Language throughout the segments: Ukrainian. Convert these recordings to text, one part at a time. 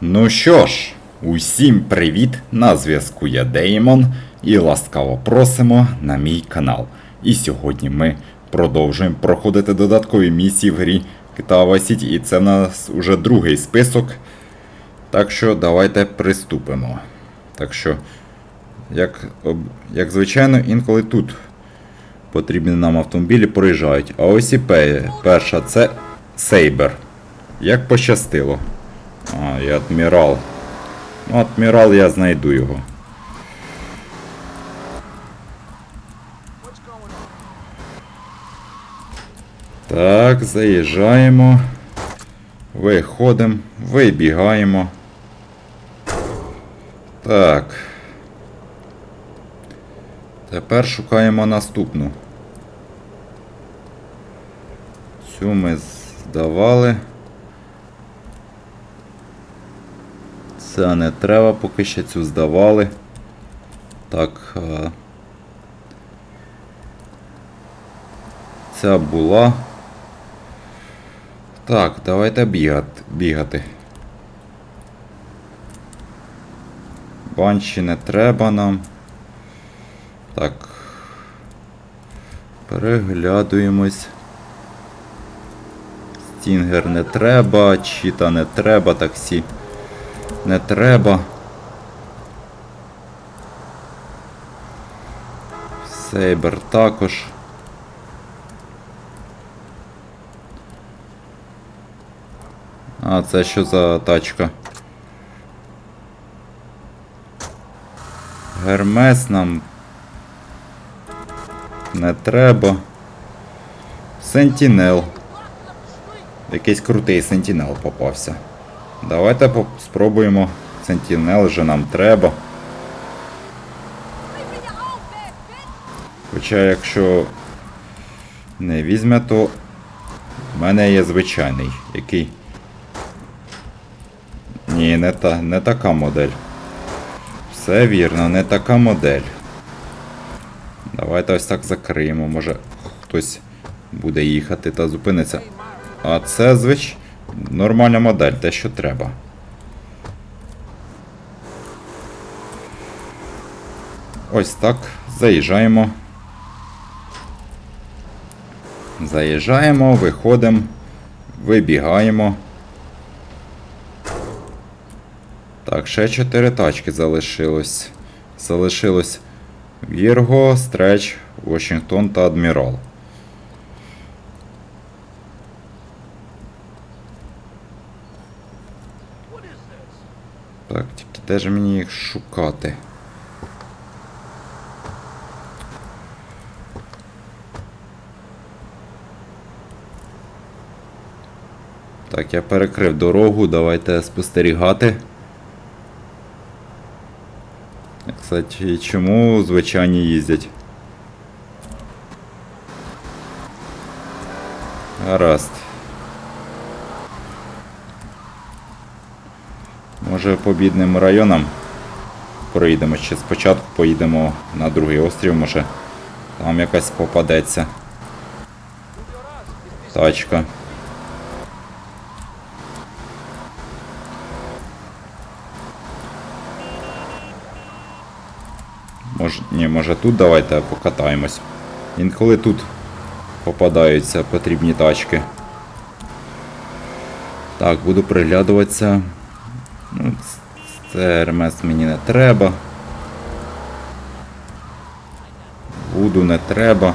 Ну що ж, усім привіт! На зв'язку я Деймон і ласкаво просимо на мій канал. І сьогодні ми продовжуємо проходити додаткові місії в грі Vice City, і це в нас уже другий список. Так що давайте приступимо. Так що, як, як звичайно, інколи тут потрібні нам автомобілі проїжджають. А ось і пе- перша це Сейбер. Як пощастило. А, і адмірал. Ну, адмірал я знайду його. Так, заїжджаємо. Виходимо, вибігаємо. Так. Тепер шукаємо наступну. Цю ми здавали. Це не треба, поки ще цю здавали. Так. Ця була. Так, давайте бігати. Банші не треба нам. Так. Переглядуємось. Стінгер не треба, чіта не треба, таксі не треба. Сейбер також. А, це що за тачка? Гермес нам не треба. Сентінел. Якийсь крутий сентінел попався. Давайте спробуємо. Сентінел вже нам треба. Хоча якщо не візьме, то в мене є звичайний, який. Ні, не, та, не така модель. Все вірно, не така модель. Давайте ось так закриємо. Може хтось буде їхати та зупиниться. А це звич... нормальна модель, те, що треба. Ось так. Заїжджаємо. Заїжджаємо, виходимо, вибігаємо. Так, ще 4 тачки залишилось. Залишилось Вірго, Стреч, Вашингтон та Адмірал. Так, тільки де ж мені їх шукати? Так, я перекрив дорогу, давайте спостерігати. Кстати, чому звичайні їздять? Гаразд. Може по бідним районам проїдемо ще спочатку поїдемо на другий острів, може там якась попадеться. Тачка. Може, ні, може тут давайте покатаємось. Інколи тут попадаються потрібні тачки. Так, буду приглядуватися. Це РМС мені не треба. Буду не треба.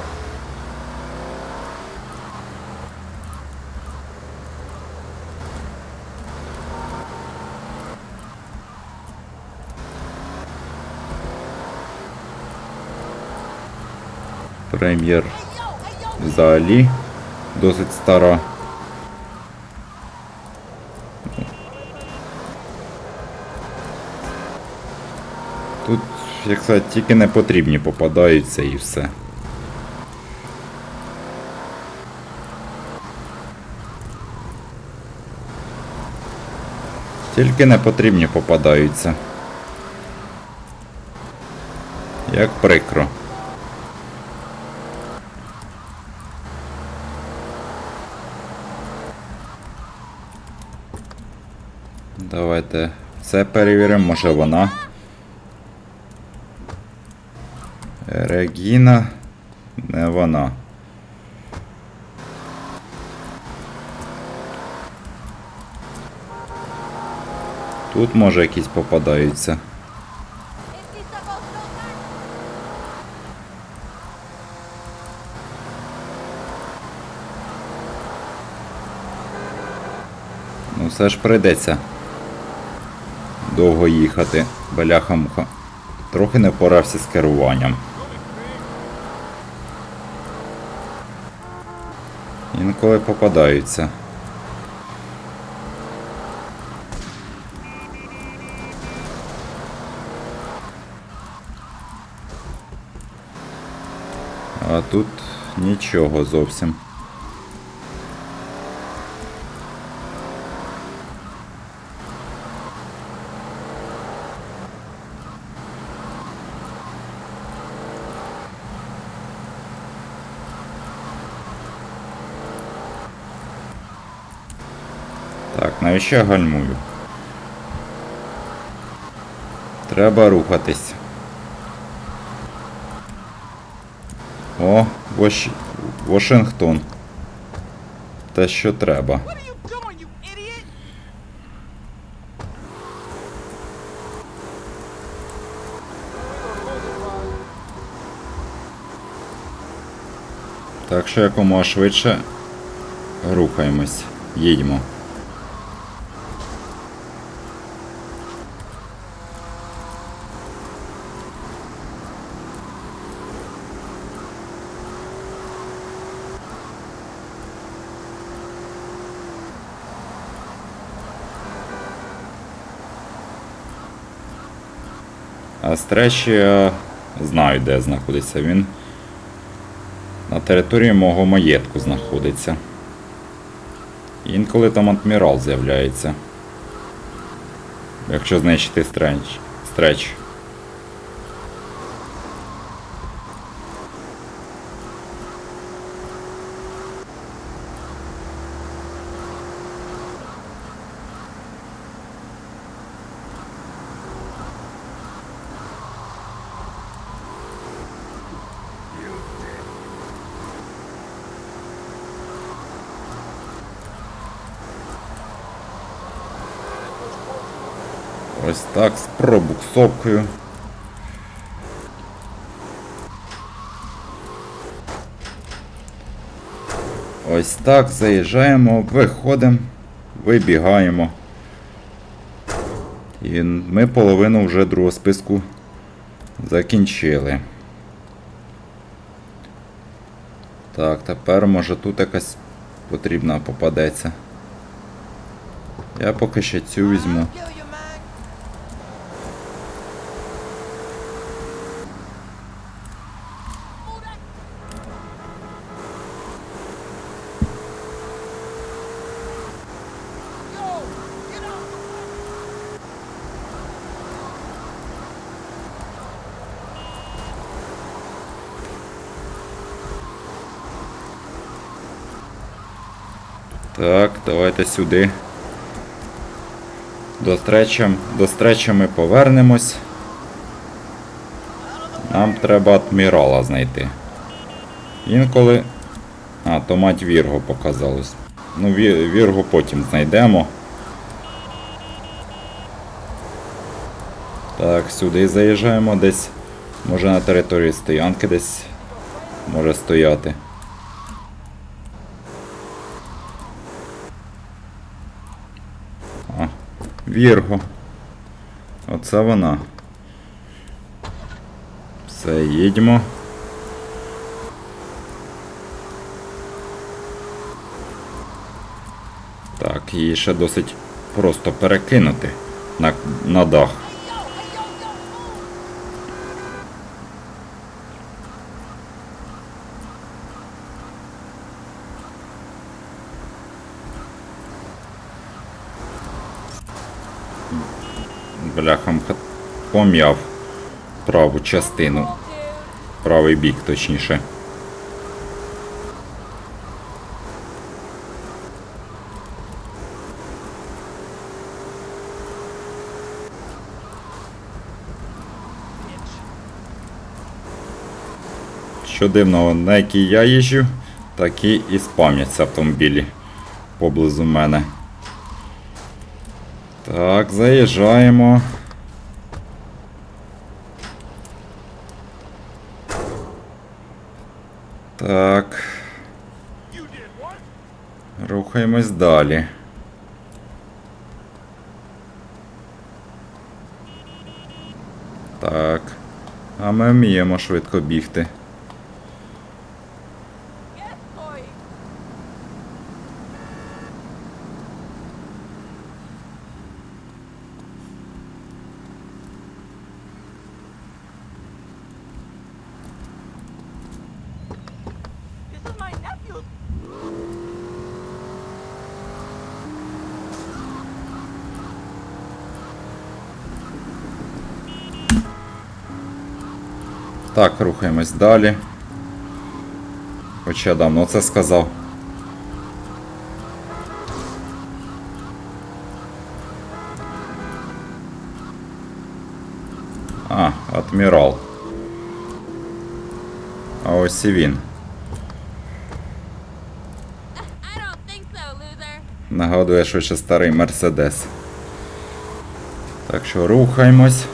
Прем'єр взагалі досить стара. Як сказати, тільки не потрібні попадаються і все. Тільки не потрібні попадаються. Як прикро. Давайте це перевіримо, може вона. Регіна. Не вона. Тут може якісь попадаються. Ну все ж прийдеться довго їхати, бляха-муха. Трохи не впорався з керуванням. Інколи попадаються. А тут нічого зовсім. Так, навіщо я гальмую? Треба рухатись. О, Вош... Вашингтон. Те, що треба. Так що якомога швидше рухаємось. Їдьмо. Стречі знаю, де знаходиться він. На території мого маєтку знаходиться. Інколи там адмірал з'являється. Якщо знищити стреч. стреч. Ось так з пробуксовкою. Ось так заїжджаємо, виходимо, вибігаємо. І ми половину вже другого списку закінчили. Так, тепер може тут якась потрібна попадеться. Я поки ще цю візьму. Так, давайте сюди. До стреча, до стреча ми повернемось. Нам треба адмірала знайти. Інколи. А, то мать Вірго показалось. Ну, Ві- Вірго потім знайдемо. Так, сюди заїжджаємо десь. Може на території стоянки десь може стояти. А, Вірго. Оце вона. Все, їдьмо. Так, її ще досить просто перекинути на, на дах. бляхам пом'яв праву частину, правий бік точніше. Що дивного, на якій я їжджу, такі і спам'яться автомобілі поблизу мене. Так, заїжджаємо. Так. Рухаємось далі. Так. А ми вміємо швидко бігти. Так, рухаємось далі. Хоча давно це сказав. А, адмірал. А ось і він. Нагадує швидше старий Мерседес. Так що рухаємось.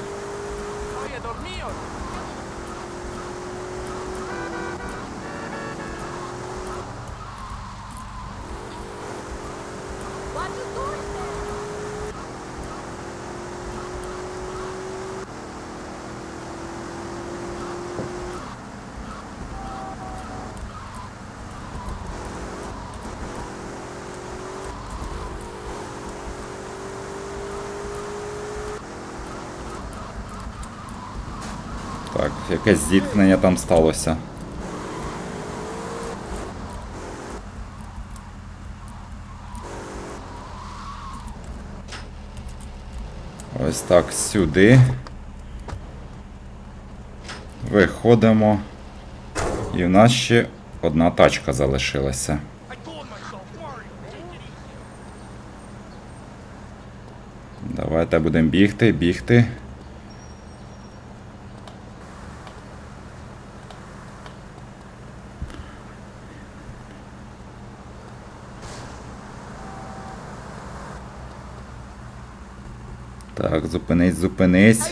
Так, якесь зіткнення там сталося. Ось так сюди. Виходимо. І в нас ще одна тачка залишилася. Давайте будемо бігти, бігти. Так, зупинись, зупинись.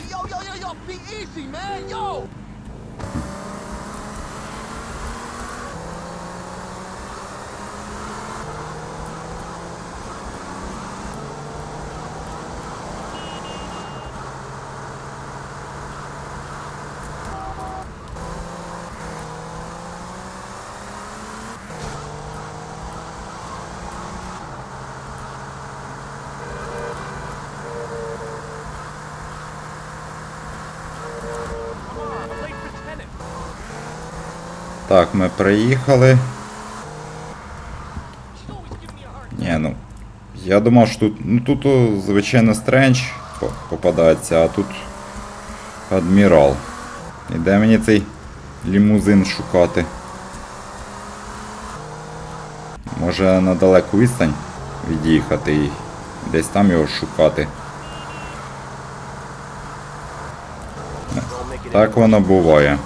Так, ми приїхали. Ні, ну. Я думав, що тут. Ну тут, звичайно, стрендж попадається, а тут адмірал. І де мені цей лімузин шукати? Може на далеку відстань від'їхати і десь там його шукати. Так воно буває.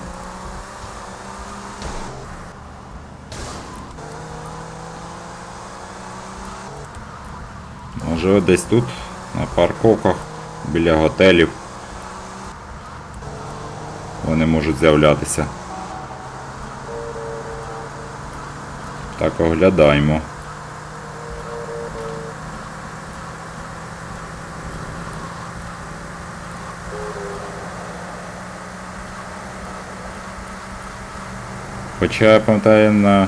Може десь тут, на парковках, біля готелів. Вони можуть з'являтися. Так, оглядаємо. Хоча я пам'ятаю, на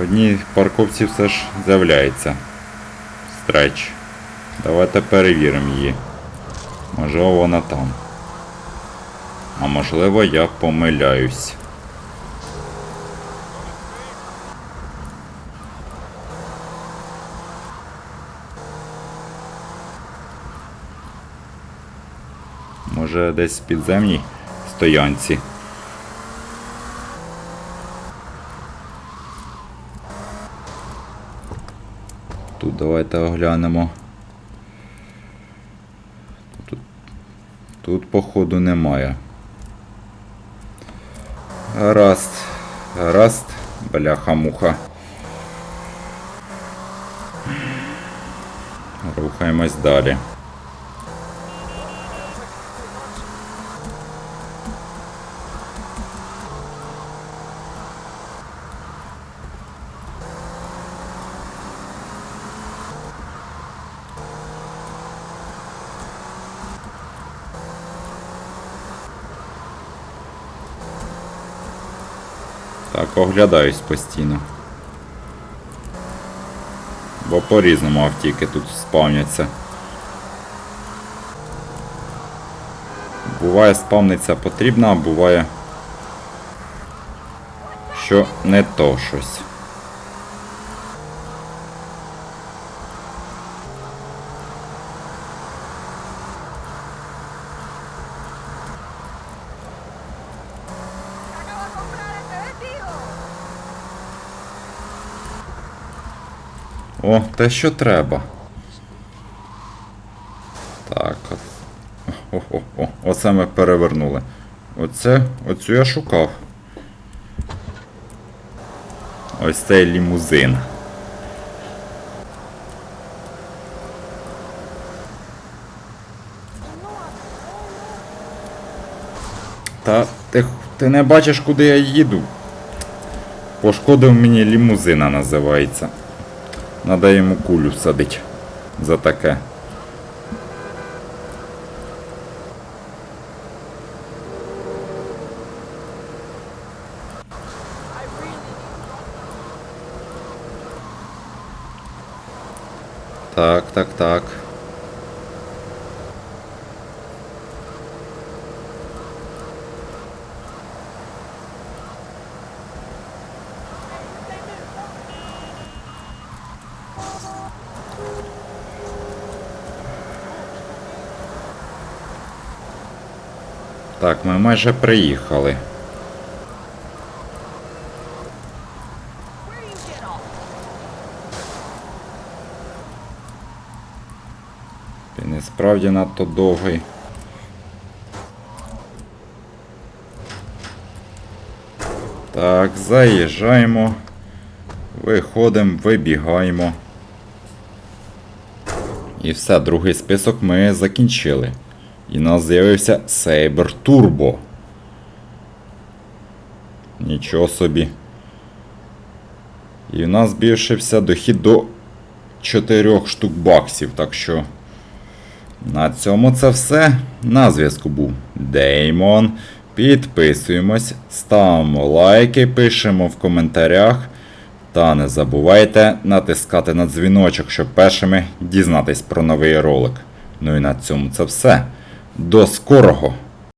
одній парковці все ж з'являється стреч. Давайте перевіримо її. Можливо, вона там. А можливо, я помиляюсь. Може десь в підземній стоянці. Тут давайте оглянемо. Тут, тут походу немає. Гаразд. Гаразд, бляха-муха. Рухаємось далі. Так, оглядаюсь постійно. Бо по-різному автівки тут спавняться. Буває спавниться потрібна, а буває, що не то щось. О, те, що треба. Так, от. О-о-о, оце ми перевернули. Оце, оцю я шукав. Ось цей лімузин. Та ти, ти не бачиш, куди я їду. Пошкодив мені лімузина називається. Надо йому кулю садить за таке. Так, так, так. Так, ми майже приїхали. Він і справді надто довгий. Так, заїжджаємо. Виходимо, вибігаємо. І все, другий список ми закінчили. І у нас з'явився Saber Turbo. Нічого собі. І у нас збільшився дохід до 4 штук баксів, так що. На цьому це все. На зв'язку був Деймон. Підписуємось, ставимо лайки, пишемо в коментарях. Та не забувайте натискати на дзвіночок, щоб першими дізнатись про новий ролик. Ну і на цьому це все. До скорого!